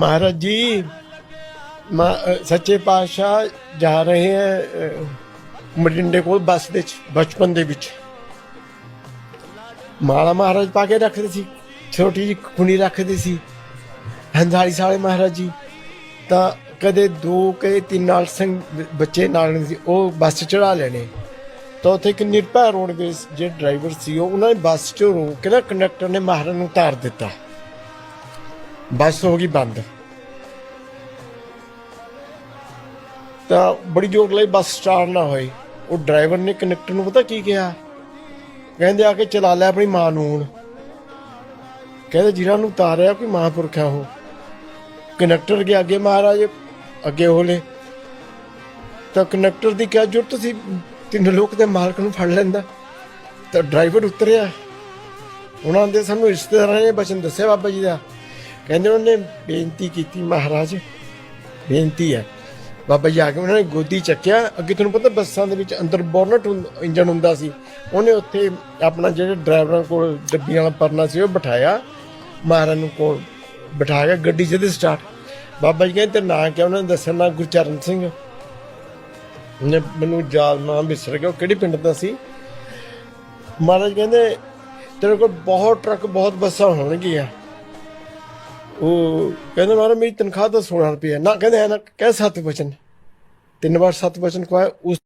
महाराज जी मा- अ, ਸੱਚੇ ਪਾਤਸ਼ਾਹ ਜਾ ਰਹੇ ਹੈ ਅ, ਮਰਿੰਡੇ ਕੋਲ ਬੱਸ ਦੇ ਵਿੱਚ ਬਚਪਨ ਦੇ ਵਿੱਚ ਮਾਲਾ ਮਹਾਰਾਜ ਪਾ ਕੇ ਰੱਖਦੇ ਸੀ ਛੋਟੀ ਜਿਹੀ ਖੁਣੀ ਰੱਖਦੇ ਸੀ ਹੰਝਾਲੀ ਸਾਲੇ ਮਹਾਰਾਜ ਜੀ ਤਾਂ ਕਦੇ ਦੋ ਕਦੇ ਤਿੰਨ ਨਾਲ ਸਿੰਘ ਬੱਚੇ ਨਾਲ ਨਹੀਂ ਸੀ ਉਹ ਬੱਸ ਚੜਾ ਲੈਣੇ ਤਾਂ ਉੱਥੇ ਇੱਕ ਨਿਰਭੈ ਰੋਡਵੇਜ਼ ਜੇ ਡਰਾਈਵਰ ਸੀ ਉਹ ਉਹਨਾਂ ਨੇ ਬੱਸ ਚੋਂ ਰੋਕ ਕੇ ਨਾ ਕੰਡਕਟਰ ਨੇ ਮਹਾਰਾਜ ਨੂੰ ਉਤਾਰ ਦਿੱਤਾ ਬੱਸ ਹੋ ਗਈ ਬੰਦ। ਤਾਂ ਬੜੀ ਜ਼ੋਰ ਲਈ ਬੱਸ ਸਟਾਰਟ ਨਾ ਹੋਈ ਉਹ ਡਰਾਈਵਰ ਨੇ ਕੰਡਕਟਰ ਨੂੰ ਪਤਾ ਕੀ ਕਿਹਾ? ਕਹਿੰਦੇ ਆ ਕੇ ਚਲਾ ਲੈ ਆਪਣੀ ਮਾਂ ਨੂੰ ਹੁਣ। ਕਹਿੰਦੇ ਜਿਹਨਾਂ ਨੂੰ ਉਤਾਰਿਆ ਕੋਈ ਮਹਾਂਪੁਰਖ ਆ ਉਹ। ਕੰਡਕਟਰ ਕੇ ਅੱਗੇ ਮਹਾਰਾਜ, ਅੱਗੇ ਹੋਲੇ। ਤਾਂ ਕੰਡਕਟਰ ਦੀ ਕਿਆ ਜ਼ਰੂਰਤ ਸੀ? ਤਿੰਨ ਲੋਕ ਦੇ ਮਾਲਕ ਨੂੰ ਫੜ ਲੈਂਦਾ। ਤਾਂ ਡਰਾਈਵਰ ਉਤਰਿਆ। ਉਹਨਾਂ ਦੇ ਸਾਨੂੰ ਰਿਸ਼ਤੇਦਾਰਾਂ ਨੇ ਬਚਨ ਦੱਸਿਆ ਬਾਬਾ ਜੀ ਦਾ। ਕਹਿੰਦੇ ਉਹਨੇ ਬੇਨਤੀ ਕੀਤੀ, ਮਹਾਰਾਜ, ਬੇਨਤੀ ਹੈ। ਬਾਬਾ ਜੀ ਆ ਕੇ ਉਹਨਾਂ ਨੇ ਗੋਦੀ ਚੱਕਿਆ। ਅੱਗੇ ਤੁਹਾਨੂੰ ਪਤਾ ਬੱਸਾਂ ਦੇ ਵਿੱਚ ਅੰਦਰ ਬੋਨਟ ਇੰਜਨ ਹੁੰਦਾ ਸੀ। ਉਹਨੇ ਉੱਥੇ ਆਪਣਾ ਜਿਹੜੇ ਡਰਾਈਵਰਾਂ ਕੋਲ ਡੱਬੀਆਂ ਵਾਲਾ ਪਰਨਾ ਸੀ, ਉਹ ਬਿਠਾਇਆ। ਮਹਾਰਾਜ ਨੂੰ ਕੋਲ ਬਿਠਾ ਕੇ ਗੱਡੀ ਜਦੇ ਸਟਾਰਟ ਬਾਬਾ ਜੀ ਕਹਿੰਦੇ ਤੇ ਨਾਂ ਕਿਹਾ, ਉਹਨਾਂ ਨੇ ਦੱਸਿਆ ਨਾਂ ਗੁਰਚਰਨ ਸਿੰਘ। ਉਹਨੇ ਮੈਨੂੰ ਯਾਦ ਨਾਮ ਵਿਸਰ ਗਿਆ ਉਹ ਕਿਹੜੇ ਪਿੰਡ ਦਾ ਸੀ? ਮਹਾਰਾਜ ਕਹਿੰਦੇ, ਤੇਰੇ ਕੋਲ ਬਹੁਤ ਟਰੱਕ, ਬਹੁਤ ਬੱਸਾਂ ਹੋਣਗੀਆਂ। ਉਹ ਕਹਿੰਦੇ ਮਹਾਰਾਜ ਮੇਰੀ ਤਨਖਾਹ ਤਾਂ 16 ਰੁਪਏ ਹੈ ਨਾ, ਕਹਿੰਦੇ ਹੈ ਨਾ, ਕਹਿ ਸੱਤ ਵਚਨ। ਤਿੰਨ ਵਾਰ ਸੱਤ ਵਚਨ ਕਹਾਇਆ ਉਸ